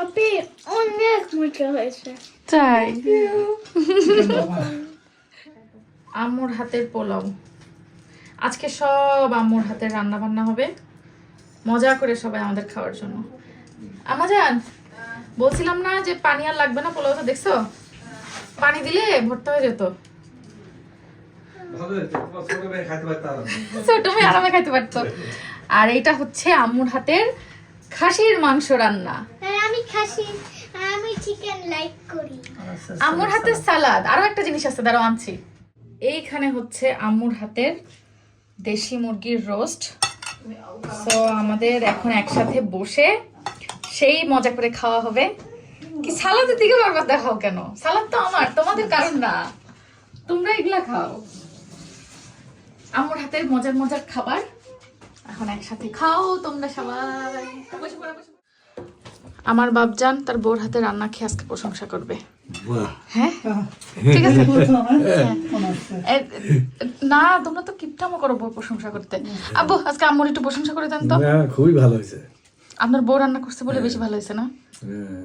আপনি অনেক মজা হয়েছে তাই আম্মুর হাতের পোলাও। আজকে সব আম্মুর হাতের রান্না বান্না হবে। মজা করে সবাই আমাদের খাওয়ার জন্য। আমাজান বলছিলাম না যে পানি আর লাগবে না পোলাওটা দেখছ? পানি দিলে ভর্তা হয়ে যেত। মেয়ে আরামে। খাইতে পারতো। আর এটা হচ্ছে আম্মুর হাতের খাসির মাংস রান্না। আমি খাসি আমি চিকেন লাইক করি। আম্মুর হাতের সালাদ। আরও একটা জিনিস আছে দাঁড়াও আনছি। এইখানে হচ্ছে আম্মুর হাতের দেশি মুরগির রোস্ট তো আমাদের এখন একসাথে বসে সেই মজা করে খাওয়া হবে। কি সালাদের দিকে বারবার দেখাও কেন? সালাদ তো আমার তোমাদের কারণ না। তোমরা এগুলা খাও। আম্মুর হাতের মজার মজার খাবার এখন একসাথে খাও তোমরা সবাই। বসে বসে পড়ো। আমার বাপ বাপজান তার বউর হাতে রান্না খেয়ে আজকে প্রশংসা করবে। হ্যাঁ? ঠিক আছে? হ্যাঁ। না তোমরা তো কিপটামো করো বউ প্রশংসা করতে। আব্বু আজকে আম্মুর একটু প্রশংসা করে দেন তো। খুবই ভালো হয়েছে। আপনার বউ রান্না করছে বলে বেশি ভালো হয়েছে না? হ্যাঁ।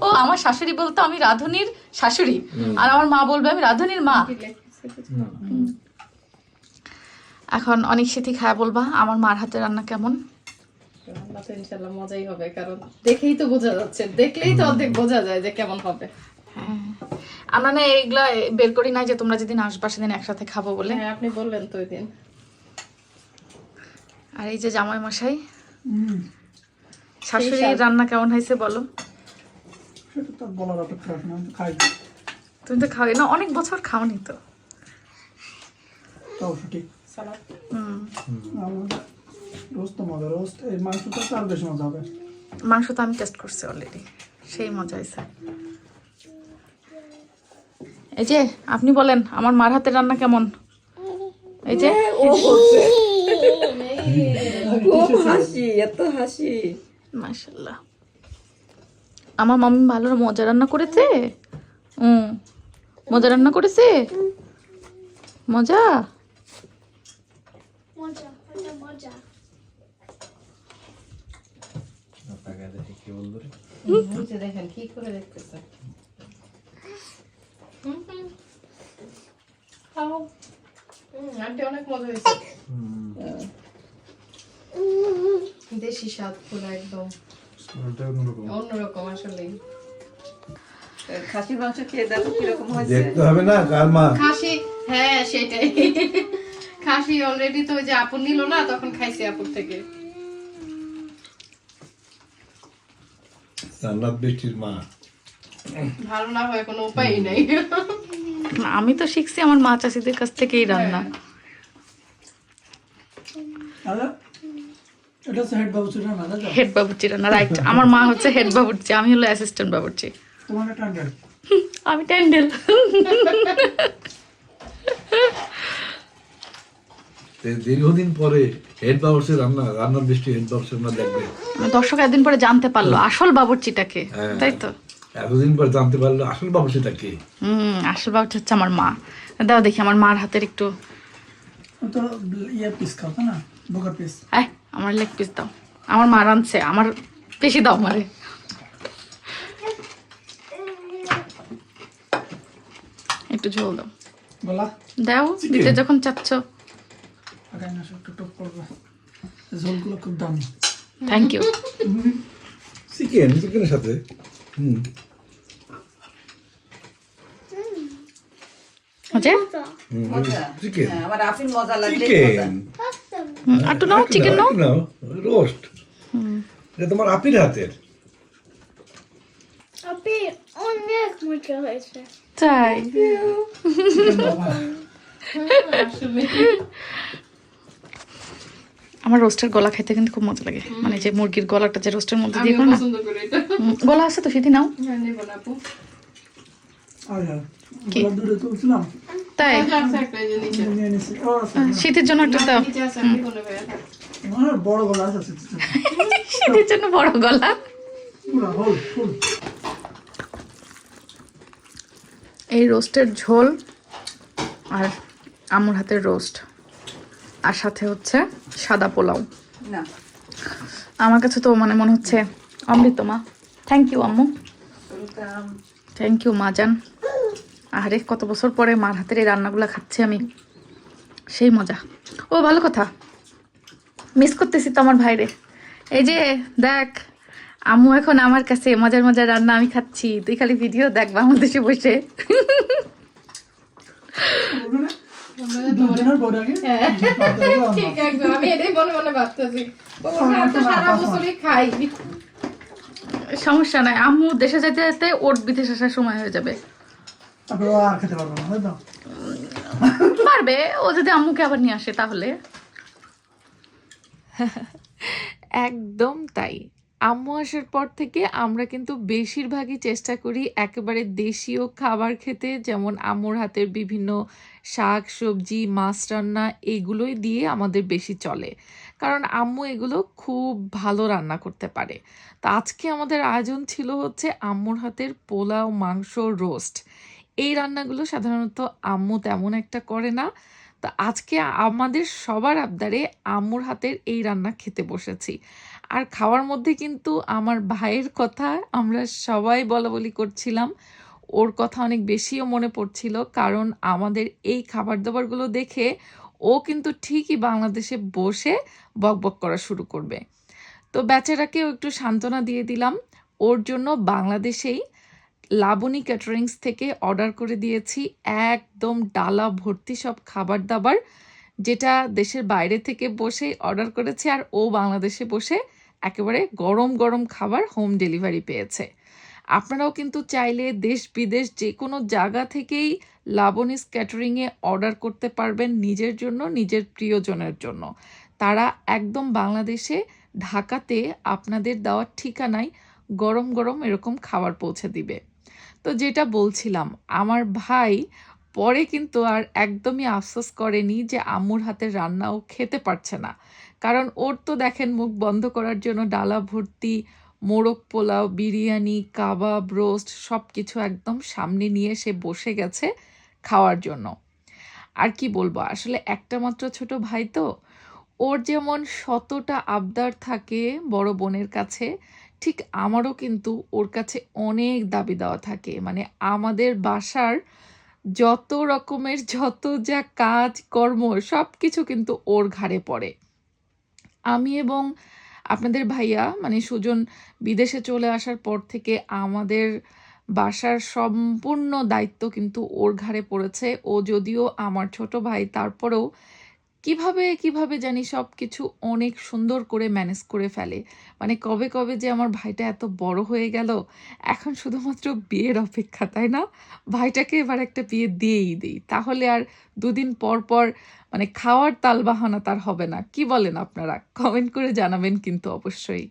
ও আমার শাশুড়ি বলতো আমি রাধুনির শাশুড়ি। আর আমার মা বলবে আমি রাধুনির মা। এখন অনেক স্মৃতি খায় বলবা আমার মার হাতে রান্না কেমন? রান্না তো ইনশাল্লাহ মজাই হবে কারণ দেখেই তো বোঝা যাচ্ছে দেখলেই তো অর্ধেক বোঝা যায় যে কেমন হবে। হ্যাঁ। আমরা না এইগুলা বের করি নাই যে তোমরা যেদিন আসবা সেদিন একসাথে খাব বলে। হ্যাঁ আপনি বললেন তো ওই দিন আর এই যে জামাই মশাই শাশুড়ির রান্না কেমন হয়েছে বলো? না তুমি তো খাওয়াই না অনেক বছর খাওনি তো। ঠিক সালাদ। হুম। আমার রোস্ট তো মজা রোস্ট এই মাংসটা তো আরও বেশি মজা হবে। মাংস তো আমি টেস্ট করছি অলরেডি সেই মজা হয়েছে এই যে আপনি বলেন আমার মার হাতের রান্না কেমন? এই যে খুব হাসি এত হাসি। মাশাল্লাহ আমার মাম্মি ভালো মজা রান্না করেছে? হুম মজা রান্না করেছে? মজা? মজা এটা মজা। কি বলব রে? বুঝে দেখেন কি করে দেখতেছে? খাও। আন্টি অনেক মজা হয়েছে। দেশি স্বাদ পুরো একদম। অন্যরকম। আসলে খাসির মাংস খেয়ে দেখো কীরকম হয়েছে। দেখতে হবে না কার মা খাসি হ্যাঁ সেটাই। খাসি অলরেডি তো ওই যে আপু নিল না তখন খাইছি আপুর থেকে। জান্নাত বৃষ্টির মা। ভালো না হয় কোনো উপায়ই নেই। আমি তো শিখছি আমার মা চাষিদের কাছ থেকেই রান্না। এটা হচ্ছে হেড বাবু চুরি না দাদা হেড বাবুর্চি রান্না রাইট আমার মা হচ্ছে হেড বাবুর্চি আমি হলো অ্যাসিস্ট্যান্ট বাবুর্চি। আমি ট্যান্ডেল তো দীর্ঘদিন পরে হেড রান্না রান্নার বৃষ্টি হেড রান্না দেখবে দর্শক একদিন পরে জানতে পারল আসল বাবুর্চিটাকে হ্যাঁ। তাই তো? এতদিন পর জানতে পারল আসল কে। হুম আসল বাবুর্চি হচ্ছে আমার মা। দাও দেখি আমার মার হাতের একটু। তো ইয়ে পিস খাও না বোকার পিস আয় আমার লেগ পিস দাও। আমার মা রাঁধছে আমার বেশি দাও মারে একটু ঝোল দাও। বলা দাও দিতে যখন চাচ্ছ। করবে। ঝোলগুলো খুব দামি। থ্যাংক ইউ চিকেন চিকেনের সাথে? হুম। চিকেন হ্যাঁ, নাও চিকেন নাও রোস্ট এটা তোমার আপির হাতের। আপনি অনেক মজা হয়েছে। তাই? আমার রোস্টের গলা খাইতে কিন্তু খুব মজা লাগে। মানে যে মুরগির গলাটা যে রোস্টের মধ্যে দিয়ে না? পছন্দ করি এটা। গলা আছে তো সেটি নাও। হ্যাঁ হ্যাঁ তাই? এই যে নিচে। নিয়ে নিছি। ও আছে শীতের জন্য একটা দাও। শীতের জন্য বড় গলা? পুরা হোল ফুল। এই রোস্টের ঝোল আর আমুর হাতের রোস্ট। আর সাথে হচ্ছে সাদা পোলাও। না। আমার কাছে তো মানে মনে হচ্ছে অমৃত মা। থ্যাংক ইউ আম্মু। থ্যাংক ইউ মা জান। আরে কত বছর পরে মার হাতের এই রান্নাগুলো খাচ্ছি আমি। সেই মজা। ও ভালো কথা। মিস করতেছি তো আমার ভাইরে। এই যে দেখ আম্মু এখন আমার কাছে মজার মজার রান্না আমি খাচ্ছি। তুই খালি ভিডিও দেখ বাংলাদেশে বসে। দুজনের পরে আগে ঠিক একদম আমি এটাই মনে মনে ভাবতেছি ও আমরা তো সারা বছরই খাই সমস্যা নাই। আম্মু দেশে যেতে যেতে ওর বিদেশ আসার সময় হয়ে যাবে। তারপরে ও আর খেতে পারব না তাই তো? পারবে। ও যদি আম্মুকে আবার নিয়ে আসে তাহলে। একদম তাই। আম্মু আসার পর থেকে আমরা কিন্তু বেশিরভাগই চেষ্টা করি একেবারে দেশীয় খাবার খেতে, যেমন আম্মুর হাতের বিভিন্ন শাক, সবজি, মাছ রান্না এগুলোই দিয়ে আমাদের বেশি চলে। কারণ আম্মু এগুলো খুব ভালো রান্না করতে পারে। তো আজকে আমাদের আয়োজন ছিল হচ্ছে আম্মুর হাতের পোলাও মাংস রোস্ট এই রান্নাগুলো সাধারণত আম্মু তেমন একটা করে না। তো আজকে আমাদের সবার আবদারে আম্মুর হাতের এই রান্না খেতে বসেছি। আর খাওয়ার মধ্যে কিন্তু আমার ভাইয়ের কথা আমরা সবাই বলা বলি করছিলাম। ওর কথা অনেক বেশিও মনে পড়ছিল, কারণ আমাদের এই খাবার দাবারগুলো দেখে ও কিন্তু ঠিকই বাংলাদেশে বসে বকবক করা শুরু করবে। তো বেচারাকেও একটু সান্ত্বনা দিয়ে দিলাম। ওর জন্য বাংলাদেশেই লাবণী ক্যাটারিংস থেকে অর্ডার করে দিয়েছি একদম ডালা ভর্তি সব খাবার দাবার যেটা দেশের বাইরে থেকে বসে অর্ডার করেছে আর ও বাংলাদেশে বসে একেবারে গরম গরম খাবার হোম ডেলিভারি পেয়েছে। আপনারাও কিন্তু চাইলে দেশ বিদেশ যে কোনো জায়গা থেকেই লাবণীস ক্যাটারিংয়ে অর্ডার করতে পারবেন নিজের জন্য, নিজের প্রিয়জনের জন্য। তারা একদম বাংলাদেশে, ঢাকাতে আপনাদের দেওয়ার ঠিকানায় গরম গরম এরকম খাবার পৌঁছে দিবে। তো যেটা বলছিলাম, আমার ভাই পরে কিন্তু আর একদমই আফসোস করেনি যে আম্মুর হাতের রান্নাও খেতে পারছে না। কারণ ওর তো দেখেন মুখ বন্ধ করার জন্য ডালা ভর্তি, মোরগ পোলাও, বিরিয়ানি, কাবাব, রোস্ট সব কিছু একদম সামনে নিয়ে সে বসে গেছে খাওয়ার জন্য। আর কি বলব, আসলে একটা মাত্র ছোট ভাই তো। ওর যেমন শতটা আবদার থাকে বড় বোনের কাছে ঠিক আমারও কিন্তু ওর কাছে অনেক দাবি দেওয়া থাকে। মানে আমাদের বাসার যত রকমের যত যা কাজ, কর্ম সব কিছু কিন্তু ওর ঘাড়ে পড়ে। আমি এবং আপনাদের ভাইয়া মানে সুজন বিদেশে চলে আসার পর থেকে আমাদের বাসার সম্পূর্ণ দায়িত্ব কিন্তু ওর ঘাড়ে পড়েছে। ও যদিও আমার ছোট ভাই, তারপরেও কীভাবে কীভাবে জানি সব কিছু অনেক সুন্দর করে ম্যানেজ করে ফেলে। মানে কবে কবে যে আমার ভাইটা এত বড় হয়ে গেল, এখন শুধুমাত্র বিয়ের অপেক্ষা, তাই না? ভাইটাকে এবার একটা বিয়ে দিয়েই দিই। তাহলে আর দুদিন পর পর মানে খাওয়ার তালবাহানা তার হবে না। কি বলেন আপনারা? কমেন্ট করে জানাবেন কিন্তু অবশ্যই।